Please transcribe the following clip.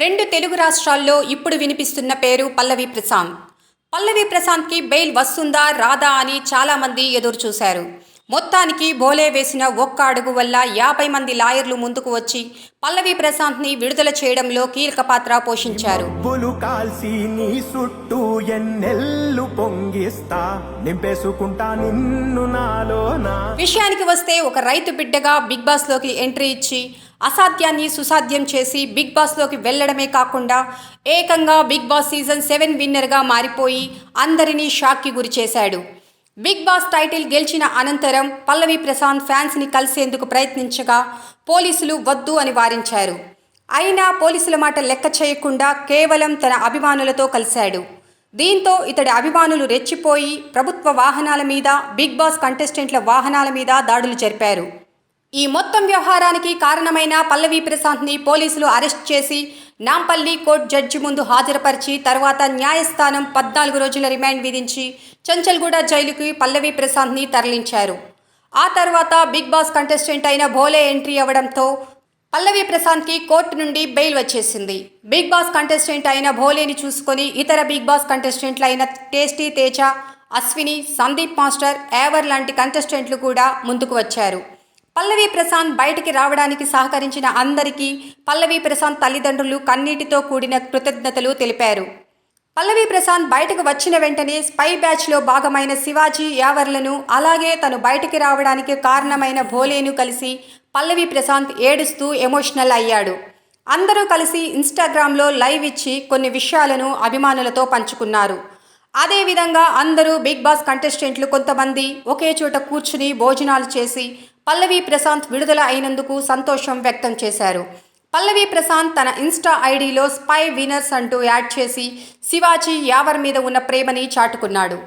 రెండు తెలుగు రాష్ట్రాల్లో ఇప్పుడు వినిపిస్తున్న పేరు పల్లవి ప్రశాంత్. పల్లవి ప్రశాంత్కి బెయిల్ వస్తుందా రాదా అని చాలామంది ఎదురు చూశారు మొత్తానికి బోలే వేసిన ఒక్క అడుగు వల్ల యాభై మంది లాయర్లు ముందుకు వచ్చి పల్లవి ప్రశాంత్ని విడుదల చేయడంలో కీలక పాత్ర పోషించారు. పులు కాల్సి నీ చుట్టూ ఎన్నెల్లు పొంగిస్తా నింపేసుకుంటా నిన్ను నాలోనా? విషయానికి వస్తే ఒక రైతు బిడ్డగా బిగ్ బాస్లోకి ఎంట్రీ ఇచ్చి అసాధ్యాన్ని సుసాధ్యం చేసి బిగ్ బాస్లోకి వెళ్ళడమే కాకుండా ఏకంగా బిగ్ బాస్ సీజన్ సెవెన్ విన్నర్గా మారిపోయి అందరినీ షాక్కి గురి చేశాడు. బిగ్ బాస్ టైటిల్ గెలిచిన అనంతరం పల్లవి ప్రశాంత్ ఫ్యాన్స్ని కలిసేందుకు ప్రయత్నించగా పోలీసులు వద్దు అని వారించారు. అయినా పోలీసుల మాట లెక్క చేయకుండా కేవలం తన అభిమానులతో కలిశాడు. దీంతో ఇతడి అభిమానులు రెచ్చిపోయి ప్రభుత్వ వాహనాల మీద బిగ్ బాస్ కంటెస్టెంట్ల వాహనాల మీద దాడులు జరిపారు. ఈ మొత్తం వ్యవహారానికి కారణమైన పల్లవి ప్రశాంత్ని పోలీసులు అరెస్ట్ చేసి నాంపల్లి కోర్టు జడ్జి ముందు హాజరుపరిచి తర్వాత న్యాయస్థానం పద్నాలుగు రోజుల రిమాండ్ విధించి చంచల్గూడ జైలుకి పల్లవి ప్రశాంత్ని తరలించారు. ఆ తర్వాత బిగ్ బాస్ కంటెస్టెంట్ అయిన భోలే ఎంట్రీ అవ్వడంతో పల్లవి ప్రశాంత్కి కోర్టు నుండి బెయిల్ వచ్చేసింది. బిగ్ బాస్ కంటెస్టెంట్ అయిన భోలేని చూసుకొని ఇతర బిగ్ బాస్ కంటెస్టెంట్లు అయిన టేస్టీ తేజ అశ్విని సందీప్ మాస్టర్ ఏవర్ లాంటి కంటెస్టెంట్లు కూడా ముందుకు వచ్చారు. పల్లవి ప్రశాంత్ బయటికి రావడానికి సహకరించిన అందరికీ పల్లవి ప్రశాంత్ తల్లిదండ్రులు కన్నీటితో కూడిన కృతజ్ఞతలు తెలిపారు. పల్లవి ప్రశాంత్ బయటకు వచ్చిన వెంటనే స్పై బ్యాచ్లో భాగమైన శివాజీ యావర్లను అలాగే తను బయటికి రావడానికి కారణమైన భోలేను కలిసి పల్లవి ప్రశాంత్ ఏడుస్తూ ఎమోషనల్ అయ్యాడు. అందరూ కలిసి ఇన్స్టాగ్రామ్లో లైవ్ ఇచ్చి కొన్ని విషయాలను అభిమానులతో పంచుకున్నారు. అదేవిధంగా అందరూ బిగ్ బాస్ కంటెస్టెంట్లు కొంతమంది ఒకే చోట కూర్చుని భోజనాలు చేసి పల్లవి ప్రశాంత్ విడుదల అయినందుకు సంతోషం వ్యక్తం చేశారు. పల్లవి ప్రశాంత్ తన ఇన్స్టా ఐడిలో స్పై వినర్స్ అంటూ యాడ్ చేసి శివాజీ యావర్ మీద ఉన్న ప్రేమని చాటుకున్నాడు.